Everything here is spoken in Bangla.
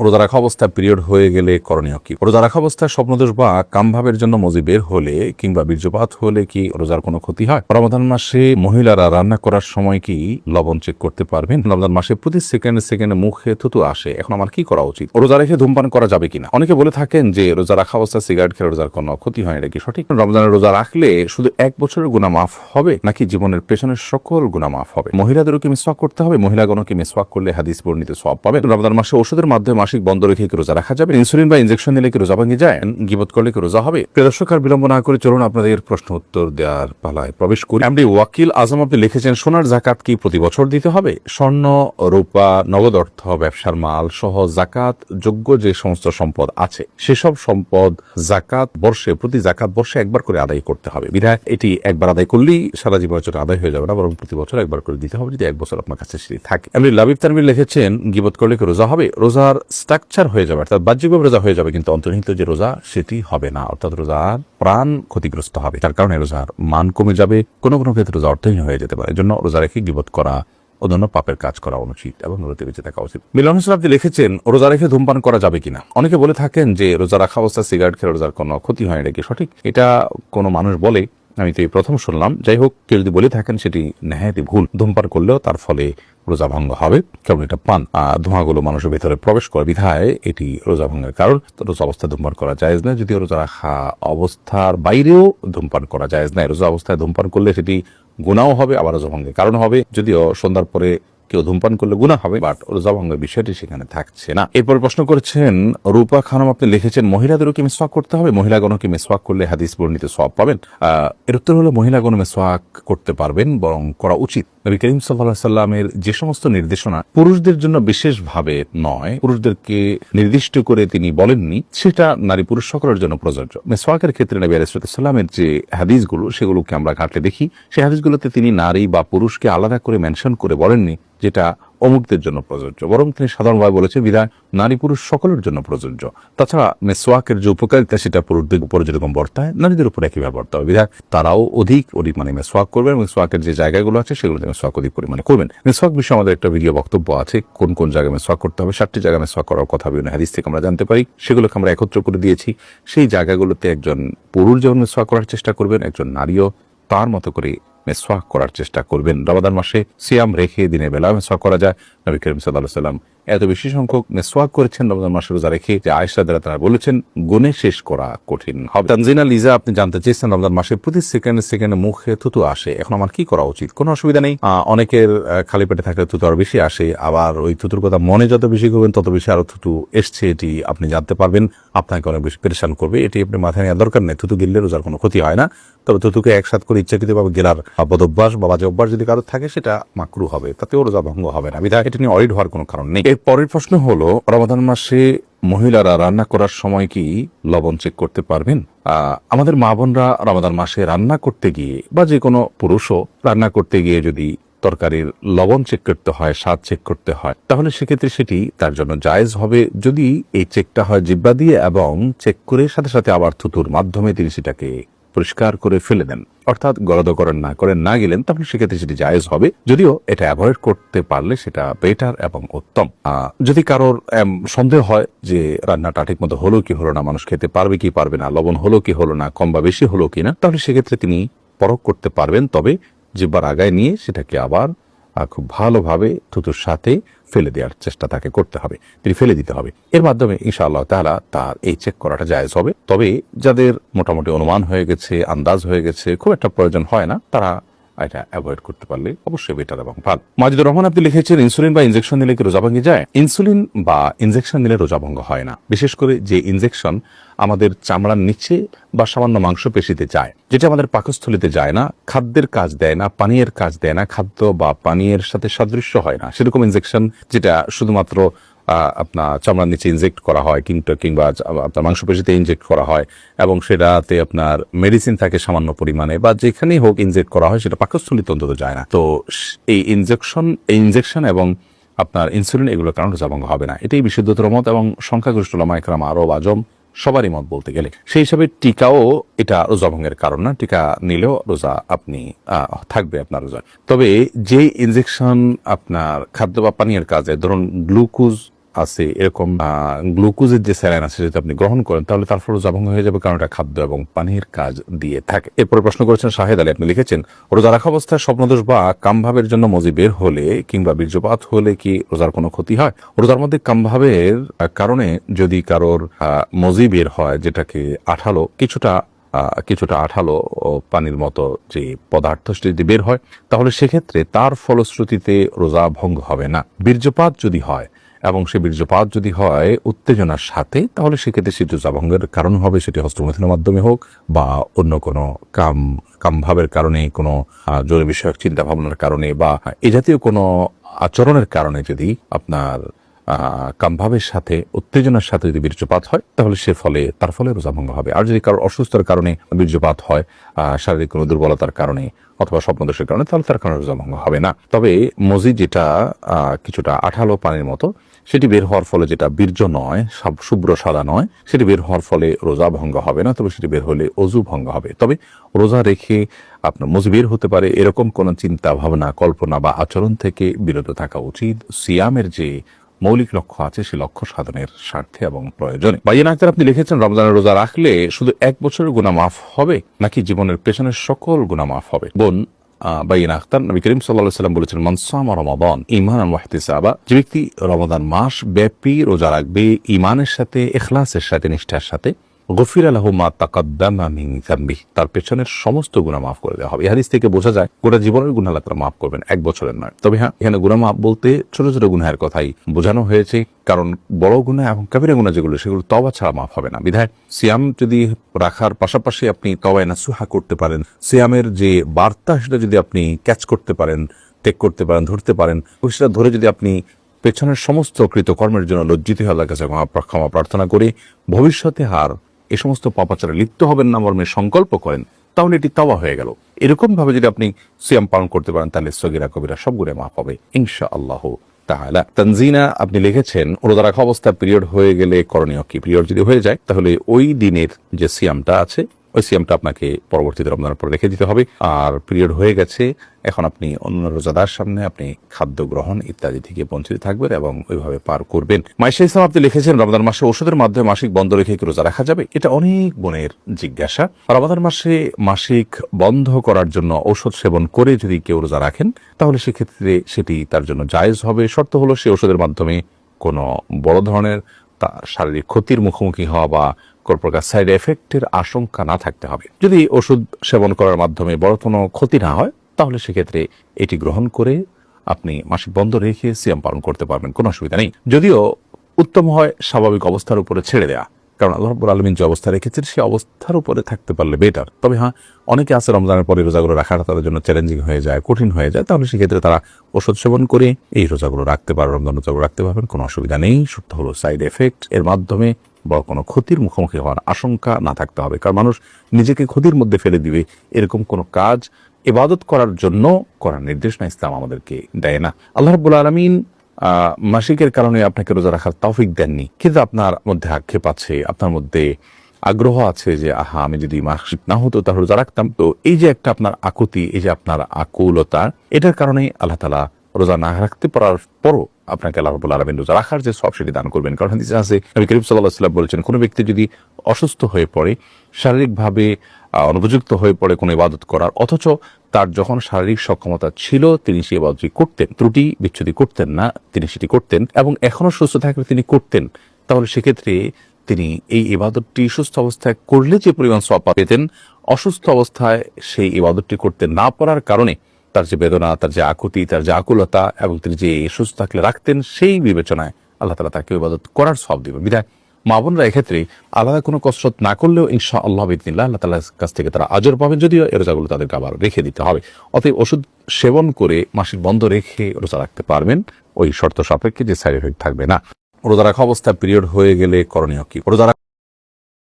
রোজা রাখা অবস্থায় পিরিয়ড হয়ে গেলে করণীয় কি? রোজা রাখা অবস্থায় স্বপ্নদোষ বা কামভাবের জন্য মজি বের হলে কিংবা বীর্যপাত হলে কি রোজার কোনো ক্ষতি হয়? রমাদান মাসে মহিলারা রান্না করার সময় কি লবণ চেক করতে পারবেন? রমাদান মাসে প্রতি সেকেন্ড সেকেন্ডে মুখে থুতু আসে। এখন আমার কি করা উচিত? রোজা রেখে ধূমপান করা যাবে কিনা? অনেকে বলে থাকেন যে রোজা রাখা অবস্থায় সিগারেট খেলে রোজার কোনো ক্ষতি হয় এটা কি সঠিক? রমজানের রোজা রাখলে শুধু এক বছরের গুণা মাফ হবে নাকি জীবনের পেছনের সকল গুণা মাফ হবে? মহিলাদেরও কি মিসওয়াক করতে হবে? মহিলাগণকে মিসওয়াক করলে হাদিস বর্ণিত সব পাবে রমজান মাসে ওষুধের মাধ্যমে মাসিক বন্ধ রেখে কি রোজা রাখা যাবে? ইনসুলিন বা ইনজেকশন নিলে কি রোজা ভাঙে যায়? গিবত করলে কি রোজা হবে? প্রিয় দর্শক, আর বিলম্ব না করে চলুন আপনাদের প্রশ্ন উত্তর দেওয়ার পালায় প্রবেশ করি। এমডি ওয়াকিল আজম, আপনি লিখেছেন, সোনার জাকাত কি প্রতি বছর দিতে হবে? স্বর্ণ, রূপা, নগদ অর্থ, ব্যবসার মাল সহ জাকাত যোগ্য যে সমস্ত সম্পদ আছে, সেসব সম্পদ জাকাত বর্ষে, প্রতি জাকাত বর্ষে একবার করে আদায় করতে হবে। বিধায় এটি একবার আদায় করলেই সারা জীবন আদায় হয়ে যাবে না, বরং প্রতি বছর একবার করে দিতে হবে, যদি এক বছর আপনার কাছে সেটি থাকে। এমনি লাবিব তানবির লিখেছেন, গিবত করলে কি রোজা হবে? রোজার স্ট্রাকচার হয়ে যাবে, অর্থাৎ বাহ্যিকভাবে রোজা হয়ে যাবে, কিন্তু অন্তর্নিহিত যে রোজা সেটি হবে না। অর্থাৎ রোজার প্রাণ ক্ষতিগ্রস্ত হবে। তার কারণে রোজার মান কমে যাবে। কোনো কোনো ক্ষেত্রে রোজা অর্থহীন হয়ে যেতে পারে। এজন্য রোজা রেখে গিবত করা অন্যান্য পাপের কাজ করা অনুচিত এবং রোজাতে বেঁচে থাকা উচিত। মিলন হোসেন আপনি লিখেছেন, রোজা রেখে ধূমপান করা যাবে কিনা? অনেকে বলে থাকেন যে, রোজা রাখা অবস্থায় সিগারেট খেলে রোজার কোনো ক্ষতি হয় নাকি সঠিক? এটা কোনো মানুষ বলে। আমি তো এই প্রথম শুনলাম। যাই হোক, কেউ যদি বলে থাকেন সেটি নেহায়তি ভুল। ধূমপান করলেও তার ফলে রোজা ভঙ্গ হবে। কারণ এটা পান ধোঁয়াগুলো মানুষের ভেতরে প্রবেশ করে বিধায় এটি রোজা ভঙ্গের কারণ রোজা অবস্থায় ধূমপান করা যায় না যদিও রোজা রাখা অবস্থার বাইরেও ধূমপান করা যায় না রোজা অবস্থায় ধূমপান করলে সেটি গুণাও হবে, আবার রোজা ভঙ্গের কারণ হবে। যদিও সন্ধ্যার পরে কেউ ধূমপান করলে গুণা হবে বাট রোজা ভঙ্গের বিষয়টি সেখানে থাকছে না। এরপর প্রশ্ন করেছেন, রূপা খানম আপনি লিখেছেন, মহিলাদেরও কি মেসওয়াক করতে হবে? মহিলাগণও কি মেসওয়াক করলে হাদিস বর্ণিত সব পাবেন? এর উত্তর হলো মহিলাগণ মেসওয়াক করতে পারবেন, বরং করা উচিত। নবী করিম সাল্লাহ সাল্লামের যে সমস্ত নির্দেশনা পুরুষদের জন্য বিশেষভাবে নয়, পুরুষদেরকে নির্দিষ্ট করে তিনি বলেননি, সেটা নারী পুরুষ সকলের জন্য প্রযোজ্য। মেসওয়াকের ক্ষেত্রে নবী আলাইসাল্লামের যে হাদিসগুলো, সেগুলোকে আমরা ঘাটলে দেখি। সেই হাদিসগুলোতে তিনি নারী বা পুরুষকে আলাদা করে মেনশন করে বলেননি যেটা অমুকদের জন্য প্রযোজ্য। বরং তিনি সাধারণভাবে বলেছেন, বিধায় নারী পুরুষ সকলের জন্য প্রযোজ্য। তাছাড়া মেসোয়াকের যে উপকারিতা, সেটা পুরুষদের উপর যেরকম বর্তায়, নারীদের উপর একইভাবে বর্তাবে বিধায় তারাও অধিক অধিক মানে মেসোয়াক করবেন মেসোয়াকের যে জায়গাগুলো আছে সেগুলোতে মেসোয়াক অধিক পরিমাণে করবেন। মেসোয়াক বিষয়ে আমাদের একটা ভিডিও বক্তব্য আছে, কোন কোন জায়গায় মেসোয়াক করতে হবে, সাতটি জায়গায় মেসোয়াক করার কথা বিভিন্ন হাদিস থেকে আমরা জানতে পারি। সেগুলোকে আমরা একত্র করে দিয়েছি। সেই জায়গাগুলোতে একজন পুরুষ যেমন মেসোয়াক করার চেষ্টা করবেন, একজন নারীও তার মতো করে মেসওয়াক করার চেষ্টা করবেন। রমাদান মাসে সিয়াম রেখে দিনের বেলা মেসওয়াক করা যায়। নবী করিম সাল্লাহ সাল্লাম এত বেশি সংখ্যক মেসওয়াক করেছেন রমজান মাসে রোজা রেখে যে আয়েশা দ্বারা তারা বলেছেন, গুণে শেষ করা কঠিন হবে। তানজিনা লিজা, আপনি জানতে চেয়েছেন রমজান মাসে প্রতি সেকেন্ডে সেকেন্ডে মুখে থুতু আসে। এখন আমার কি করা উচিত? কোনো অসুবিধা নেই। অনেকের খালি পেটে থাকলে থুতু আরও বেশি আসে। আবার ওই থুতুর কথা মনে যত বেশি করবেন, তত বেশি আরও থুতু এসছে। এটি আপনি জানতে পারবেন। আপনাকে অনেক বেশি পেরেশান করবে। এটি আপনি মাথায় নেওয়া দরকার নেই। থুতু গিললে রোজার কোনো ক্ষতি হয় না। তবে থুতুকে একসাথ করে ইচ্ছাকৃতভাবে গেলার বদ অভ্যাস বা বাজে অভ্যাস যদি কারও থাকে, সেটা মাকরু হবে। তাতেও রোজা ভঙ্গ হবে না। বিধায় এটা নিয়ে অরিড হওয়ার কোনো কারণ নেই। এর পরের প্রশ্ন হলো, রমাদান মাসে মহিলারা রান্না করার সময় কি লবণ চেক করতে পারবেন? আমাদের মা বোনরা রমাদান মাসে রান্না করতে গিয়ে বা যে কোনো পুরুষও রান্না করতে গিয়ে যদি তরকারির লবণ চেক করতে হয়, স্বাদ চেক করতে হয়, তাহলে সেক্ষেত্রে সেটি তার জন্য জায়েজ হবে। যদি এই চেকটা হয় জিব্বা দিয়ে এবং চেক করে সাথে সাথে আবার থুতুর মাধ্যমে তিনি সেটাকে পরিষ্কার করে ফেলে দেন। অর্থাৎ গরদ করেন না করেন না গেলেন, তাহলে সেক্ষেত্রে সেটি জায়েজ হবে। যদিও এটা অ্যাভয়েড করতে পারলে সেটা বেটার এবং উত্তম। যদি কারোর সন্দেহ হয় যে রান্নাটা ঠিক মতো হলো কি হলো না, মানুষ খেতে পারবে কি পারবে না, লবণ হলো কি হলো না, কম বা বেশি হলো কি না তাহলে সেক্ষেত্রে তিনি পরখ করতে পারবেন। তবে জিব্বার আগায় নিয়ে সেটাকে আবার খুব ভালোভাবে থুতুর সাথে ফেলে দেওয়ার চেষ্টা তাকে করতে হবে, তিনি ফেলে দিতে হবে। এর মাধ্যমে ইনশাআল্লাহ তাহলে তার এই চেক করাটা জায়জ হবে। তবে যাদের মোটামুটি অনুমান হয়ে গেছে, আন্দাজ হয়ে গেছে, খুব একটা প্রয়োজন হয় না, তারা এটা অ্যাভয়েড করতে পারলে অবশ্যই বেটার এবং ভালো। মাজিদুর রহমান, আপনি লিখেছেন, ইনসুলিন বা ইনজেকশন নিলে কি রোজা ভঙ্গে যায়? ইনসুলিন বা ইনজেকশন নিলে রোজা ভঙ্গ হয় না। বিশেষ করে যে ইনজেকশন আমাদের চামড়ার নিচে বা সামান্য মাংসপেশিতে যায়, যেটা আমাদের পাকস্থলিতে যায় না, খাদ্যের কাজ দেয় না, পানীয়ের কাজ দেয় না, খাদ্য বা পানীয়ের সাথে সাদৃশ্য হয় না, সেরকম ইনজেকশন যেটা শুধুমাত্র আপনার চামড়ার নিচে ইনজেক্ট করা হয়, কিংবা কিংবা আপনার মাংসপেশিতে ইনজেক্ট করা হয়, এবং সেটাতে আপনার মেডিসিন থাকে সামান্য পরিমাণে, বা যেখানেই হোক ইনজেক্ট করা হয়, সেটা পাকস্থলিতে অন্তত যায় না। তো এই ইনজেকশন এই ইনজেকশন এবং আপনার ইনসুলিন এগুলোর কারণে রোজাভঙ্গ হবে না। এটাই বিশুদ্ধতর মত এবং সংখ্যাগরিষ্ঠ লামাইকরাম আরব আজম সবারই মত বলতে গেলে। সেই হিসাবে টিকাও এটা রোজা ভঙ্গের কারণ না। টিকা নিলেও রোজা আপনি থাকবে আপনার রোজা তবে যে ইনজেকশন আপনার খাদ্য বা পানীয়ের কাজে, ধরুন গ্লুকোজ আছে, এরকম গ্লুকোজের যে স্যালাইন আছে যদি আপনি গ্রহণ করেন, তাহলে তার ফলে ভঙ্গ হয়ে যাবে কারণ এটা খাদ্য এবং পানির কাজ দিয়ে থাকে। এরপরে প্রশ্ন করেছেন শাহেদ আলী, আপনি লিখেছেন, রোজা রাখা অবস্থায় স্বপ্নদোষ বা কামভাবের জন্য মজি বের হলে কিংবা বীর্যপাত হলে কি রোজার কোনো ক্ষতি হয়? রোজার মধ্যে কামভাবের কারণে যদি কারোর মজি বের হয় যেটাকে আঠালো, কিছুটা কিছুটা আঠালো পানির মতো যে পদার্থ সেটা যদি বের হয়, তাহলে সেক্ষেত্রে তার ফলশ্রুতিতে রোজা ভঙ্গ হবে না। বীর্যপাত যদি হয় এবং সে বীর্যপাত যদি হয় উত্তেজনার সাথে, তাহলে সেক্ষেত্রে সেটি রোজা ভঙ্গের কারণ হবে সেটি হস্তমৈথুনের মাধ্যমে হোক বা অন্য কোনো কাম, কামভাবের কারণে, কোনো জরুরি বিষয়ক চিন্তা ভাবনার কারণে বা এ জাতীয় কোনো আচরণের কারণে যদি আপনার কামভাবের সাথে, উত্তেজনার সাথে যদি বীর্যপাত হয়, তাহলে সে ফলে, তার ফলে রোজা ভঙ্গ হবে। আর যদি কারোর অসুস্থতার কারণে বীর্যপাত হয় শারীরিক কোনো দুর্বলতার কারণে অথবা স্বপ্নদোষের কারণে, তাহলে তার কারণে রোজা ভঙ্গ হবে না। তবে মজি যেটা কিছুটা আঠালো পানির মতো সেটি বের হওয়ার ফলে যেটা বীর্য নয় শুভ্র সাদা নয়, সেটি বের হওয়ার ফলে রোজা ভঙ্গ হবে না, তবে সেটি বের হলে অজু ভঙ্গ হবে। তবে রোজা রেখে আপনার মজি বের হতে পারে, এরকম কোনো চিন্তা, ভাবনা, কল্পনা বা আচরণ থেকে বিরত থাকা উচিত। সিয়ামের যে মৌলিক লক্ষ্য আছে, সে লক্ষ্য সাধনের স্বার্থে এবং প্রয়োজনে। বাইন আক্তার আপনি লিখেছেন, রমজানের রোজা রাখলে শুধু এক বছরের গুণা মাফ হবে, নাকি জীবনের পেছনের সকল গুণা মাফ হবে? বোন বাইন আখতার নবী করিম সাল্লাহ সাল্লাম বলেছেন মনসাম রমাদান ইমান ওয়াহতিসাবা যে ব্যক্তি রমাদান মাস ব্যাপী রোজা রাখবে ইমানের সাথে, এখলাসের সাথে, নিষ্ঠার সাথে গফির আলাহ মা তাকাদ্দামা মিন জাম্বি তার পেছনের সমস্ত গুণা মাফ করে দেওয়া হবে। হাদিস থেকে বোঝা যায়, গোটা জীবনের গুণা আল্লাহ মাফ করবেন, এক বছরের নয়। তবে হ্যাঁ এখানে গুণা মাফ বলতে ছোট ছোট গুনাহের কথাই বোঝানো হয়েছে, কারণ বড় গুণা এবং কাবিরা গুণা যেগুলো, সেগুলো তবা ছাড়া মাফ হবে না। বিধায় সিয়াম যদি রাখার পাশাপাশি আপনি তবায় নাসুহা করতে পারেন, সিয়ামের যে বার্তা সেটা যদি আপনি ক্যাচ করতে পারেন টেক করতে পারেন, ধরতে পারেন সেটা ধরে যদি আপনি পেছনের সমস্ত কৃতকর্মের জন্য লজ্জিত আল্লাহর কাছে ক্ষমা প্রার্থনা করে, ভবিষ্যতে হার এ সমস্ত পাপাচারে লিপ্ত হবেন না, মর্মে সংকল্প করেন, তাহলে এটি তাওয়া হয়ে গেল। এরকম ভাবে যদি আপনি সিয়াম পালন করতে পারেন, তাহলে সগিরা কবিরা সবগুলো মাফ হবে ইনশা আল্লাহ তাহলে তানজিনা, আপনি লিখেছেন, রোজা রাখা অবস্থা পিরিয়ড হয়ে গেলে করণীয় কি? পিরিয়ড যদি হয়ে যায়, তাহলে ওই দিনের যে সিয়ামটা আছে ওই সিয়ামটা আপনাকে পরবর্তীতে রমজানের পর রেখে দিতে হবে। আর পিরিয়ড হয়ে গেছে, এখন আপনি অন্য রোজাদার সামনে আপনি খাদ্য গ্রহণ ইত্যাদি থেকে বঞ্চিত থাকবেন এবং ওইভাবে পার করবেন। মাইশা ইসলাম আপনি লিখেছেন, রমজান মাসে ওষুধের মাধ্যমে মাসিক বন্ধ রেখে রোজা রাখা যাবে? এটা অনেক বোনের জিজ্ঞাসা। রমাদান মাসে মাসিক বন্ধ করার জন্য ঔষধ সেবন করে যদি কেউ রোজা রাখেন, তাহলে সেক্ষেত্রে সেটি তার জন্য জায়েজ হবে। শর্ত হলো সে ওষুধের মাধ্যমে কোনো বড় ধরনের শারীরিক ক্ষতির মুখোমুখি হওয়া বা কোন প্রকার সাইড এফেক্টের আশঙ্কা না থাকতে হবে। যদি ওষুধ সেবন করার মাধ্যমে বড় কোনো ক্ষতি না হয়, তাহলে সেক্ষেত্রে এটি গ্রহণ করে আপনি মাসিক বন্ধ রেখে সিয়াম পালন করতে পারবেন, কোনো অসুবিধা নেই। যদিও উত্তম হয় স্বাভাবিক অবস্থার উপরে ছেড়ে দেয়া, কারণ আল্লাহ রব্বুল আলমিন যে অবস্থা রেখেছেন, সেই অবস্থার উপরে থাকতে পারলে বেটার তবে হ্যাঁ অনেকে আছে রমজানের পরে রোজাগুলো রাখাটা তাদের জন্য চ্যালেঞ্জিং হয়ে যায়, কঠিন হয়ে যায়, তাহলে সেক্ষেত্রে তারা ওষুধ সেবন করে এই রোজাগুলো রাখতে পারে রমজান রোজাগুলো রাখতে পারবেন, কোনো অসুবিধা নেই। সত্য হলো সাইড এফেক্ট এর মাধ্যমে বড় কোনো ক্ষতির মুখোমুখি হওয়ার আশঙ্কা না থাকতে হবে। কারণ মানুষ নিজেকে ক্ষতির মধ্যে ফেলে দিবে, এরকম কোনো কাজ ইবাদত করার জন্য করার নির্দেশনা ইসলাম আমাদেরকে দেয় না। আল্লাহ রব্বুল আলমিন মাসিকের কারণে আপনাকে রোজা রাখার তৌফিক দেননি। কিন্তু আপনার মধ্যে আক্ষেপ আছে, আপনার মধ্যে আগ্রহ আছে যে, আহা, আমি যদি মাসিক না হতো তাহলে রোজা রাখতাম। তো এই যে একটা আপনার আকুতি, এই যে আপনার আকুলতা, এটার কারণে আল্লাহ তালা রোজা না রাখতে পারার পরও আপনাকে আল্লাহ রাব্বুল আলামিন রোজা রাখার যে সব সেটি দান করবেন। কারণ হাদিসে আছে, নবী করিম সাল্লাল্লাহু আলাইহি ওয়াসাল্লাম বলেছেন, কোনো ব্যক্তি যদি অসুস্থ হয়ে পড়ে, শারীরিকভাবে অনুপযুক্ত হয়ে পড়ে কোনো ইবাদত করার, অথচ তার যখন শারীরিক সক্ষমতা ছিল, তিনি সেই ইবাদতটি করতেন। ত্রুটি বিচ্ছুতি করতেন না, তিনি সেটি করতেন এবং এখনও সুস্থ থাকলে তিনি করতেন। তাহলে সেক্ষেত্রে তিনি এই ইবাদতটি সুস্থ অবস্থায় করলে যে পরিমাণ সব পেতেন, অসুস্থ অবস্থায় সেই ইবাদতটি করতে না পারার কারণে তার যে বেদনা, তার যে আকুতি, তার যে আকুলতা এবং তিনি যে সুস্থ থাকলে রাখতেন সেই বিবেচনায় আল্লাহ তালা তাকে ইবাদত করার সব দিবে বিধায় মা বোনরা এক্ষেত্রে আলাদা কোনো কসরত না করলেও ইনশা আল্লাহ বিদিনিল্লাহ আল্লাহ তালার কাছ থেকে তারা আজর পাবেন, যদিও এ রোজাগুলো তাদেরকে আবার রেখে দিতে হবে। অতএব ওষুধ সেবন করে মাসিক বন্ধ রেখে রোজা রাখতে পারবেন, ওই শর্ত সাপেক্ষে যে সাইড এফেক্ট থাকবে না। রোজা রাখা অবস্থা পিরিয়ড হয়ে গেলে করণীয় কি? রোজা